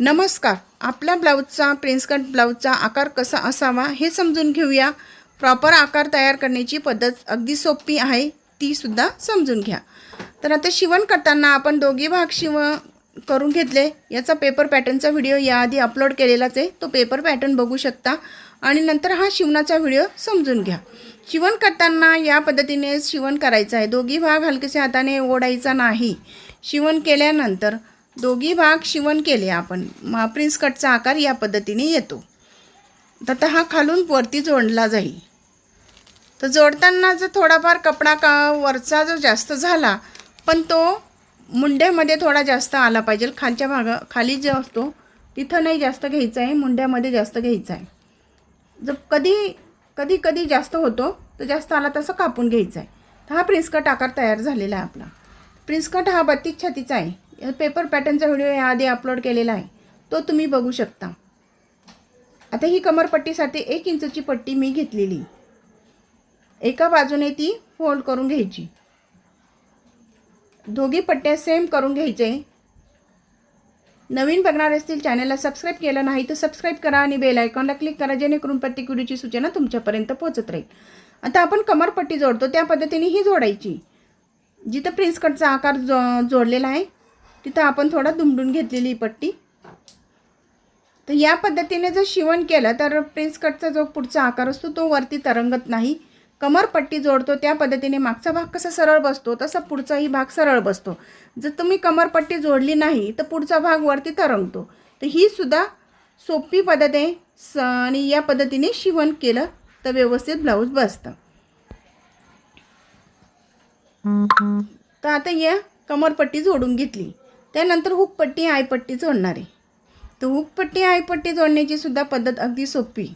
नमस्कार. आपल्या ब्लाऊजचा prince cut ब्लाऊजचा आकार कसा असावा हे समजून घेऊया. प्रॉपर आकार तयार करण्याची पद्धत अगदी सोपी आहे तीसुद्धा समजून घ्या. तर आता शिवण करताना आपण दोघी भाग शिव करून घेतले. याचा पेपर पॅटर्नचा व्हिडिओ याआधी अपलोड केलेलाच आहे. तो पेपर पॅटर्न बघू शकता. आणि नंतर हा शिवणाचा व्हिडिओ समजून घ्या. शिवण करताना या पद्धतीने शिवण करायचं आहे. दोघी भाग हलकेच्या हाताने ओढायचा नाही. शिवण केल्यानंतर दोघी भाग शिवण केले आपण. मा प्रिन्स कटचा आकार या पद्धतीने येतो. तर हा खालून वरती जोडला जाईल. तर जोडताना जर थोडाफार कपडा का वरचा जो जास्त झाला पण तो मुंड्यामध्ये थोडा जास्त आला पाहिजे. खालच्या भागा खाली जो असतो तिथं नाही जास्त घ्यायचं आहे मुंड्यामध्ये जास्त घ्यायचं आहे. जर कधी कधी कधी जास्त होतो तर जास्त आला तसं कापून घ्यायचा आहे. तर हा प्रिन्स कट आकार तयार झालेला आहे आपला. प्रिन्स कट हा बत्तीस छातीचा आहे. पेपर पॅटर्नचा व्हिडिओ याआधी अपलोड केलेला आहे. तो तुम्ही बघू शकता. आता ही कमरपट्टीसाठी एक इंचची पट्टी मी घेतलेली. एका बाजूने ती फोल्ड करून घ्यायची. दोघी पट्ट्या सेम करून घ्यायचे. नवीन बघणार असतील चॅनलला सबस्क्राईब केलं नाही तर सबस्क्राईब करा आणि बेल आयकॉनला क्लिक करा जेणेकरून प्रत्येक व्हिडिओची सूचना तुमच्यापर्यंत पोहोचत राहील. आता आपण कमरपट्टी जोडतो त्या पद्धतीने ही जोडायची. जिथं प्रिन्स कटचा आकार जो जोडलेला आहे तिथं आपण थोडा दुमडून घेतलेली ही पट्टी. तर या पद्धतीने जर शिवण केलं तर प्रिन्स कटचा जो पुढचा आकार असतो तो वरती तरंगत नाही. कमरपट्टी जोडतो त्या पद्धतीने मागचा भाग कसा सरळ बसतो तसा पुढचाही भाग सरळ बसतो. जर तुम्ही कमरपट्टी जोडली नाही तर पुढचा भाग वरती तरंगतो. तर ही सुद्धा सोपी पद्धत आहे. स आणि या पद्धतीने शिवण केलं तर व्यवस्थित ब्लाऊज बसतं. तर आता या कमरपट्टी जोडून घेतली. त्यानंतर हुकपट्टी आयपट्टी जोडणार. आहे तर हुकपट्टी आयपट्टी जोडण्याची सुद्धा पद्धत अगदी सोपी.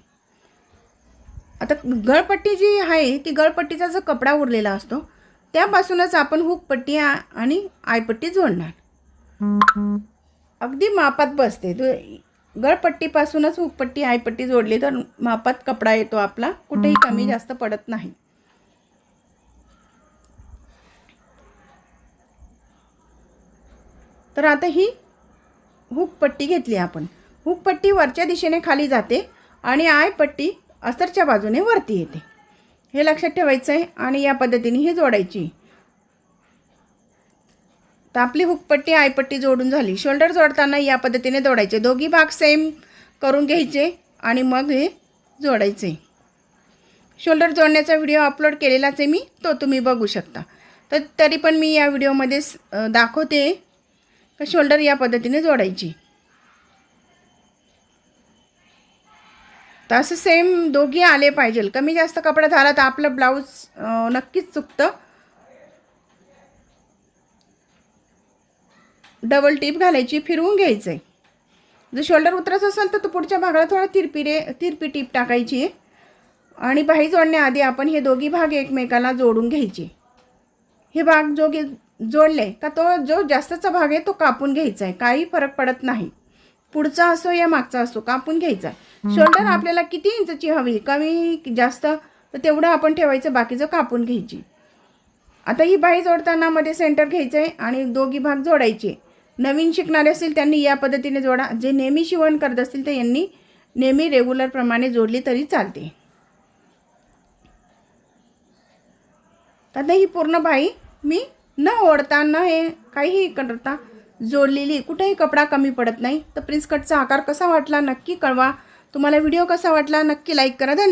आता गळपट्टी जी आहे ती गळपट्टीचा जो कपडा उरलेला असतो त्यापासूनच आपण हुकपट्टी आणि आयपट्टी जोडणार. अगदी मापात बसते. तो गळपट्टीपासूनच हुकपट्टी आयपट्टी जोडली तर मापात कपडा येतो आपला. कुठेही कमी जास्त पडत नाही. तर आता ही हुकपट्टी घेतली आपण. हुकपट्टी वरच्या दिशेने खाली जाते आणि आयपट्टी असरच्या बाजूने वरती येते. हे लक्षात ठेवायचं आहे आणि या पद्धतीने ही जोडायची. तर आपली हुकपट्टी आयपट्टी जोडून झाली. शोल्डर जोडताना या पद्धतीने जोडायचे. दोघी भाग सेम करून घ्यायचे आणि मग हे जोडायचे. शोल्डर जोडण्याचा व्हिडिओ अपलोड केलेलाच आहे मी तो तुम्ही बघू शकता. तर तरी पण मी या व्हिडिओमध्ये दाखवते. का शोल्डर या पद्धतीने जोडायची. तर असं सेम दोघी आले पाहिजे. कमी जास्त कपडा झाला तर आपलं ब्लाऊज नक्कीच चुकतं. डबल टीप घालायची फिरवून घ्यायचं आहे जर शोल्डर उतरत असेल तर तू पुढच्या भागाला थोडा तिरपी रे तिरपी टीप टाकायची. आहे आणि बाही जोडण्याआधी आपण हे दोघी भाग एकमेकाला जोडून घ्यायचे. हे भाग जोगे जोडले का तो जो जास्तचा भाग आहे तो कापून घ्यायचा आहे. काही फरक पडत नाही. पुढचा असो या मागचा असो कापून घ्यायचा शोल्डर आपल्याला किती इंचची हवी? कमी जास्त? तर तेवढं आपण ठेवायचं बाकीचं कापून घ्यायची. आता ही बाही जोडताना मध्ये सेंटर घ्यायचं आहे आणि दोघी भाग जोडायचे. नवीन शिकणारे असतील त्यांनी या पद्धतीने जोडा. जे नेहमी शिवण करत असतील तर यांनी नेहमी रेग्युलर प्रमाणे जोडली तरी चालते. आता ही पूर्ण बाई मी न ओढता न हे काहीही करता जोडलेली कुठेही कपडा कमी पडत नाही. तर प्रिन्स कटचा आकार कसा वाटला नक्की कळवा. तुम्हाला व्हिडिओ कसा वाटला नक्की लाईक करा. धन्यवाद.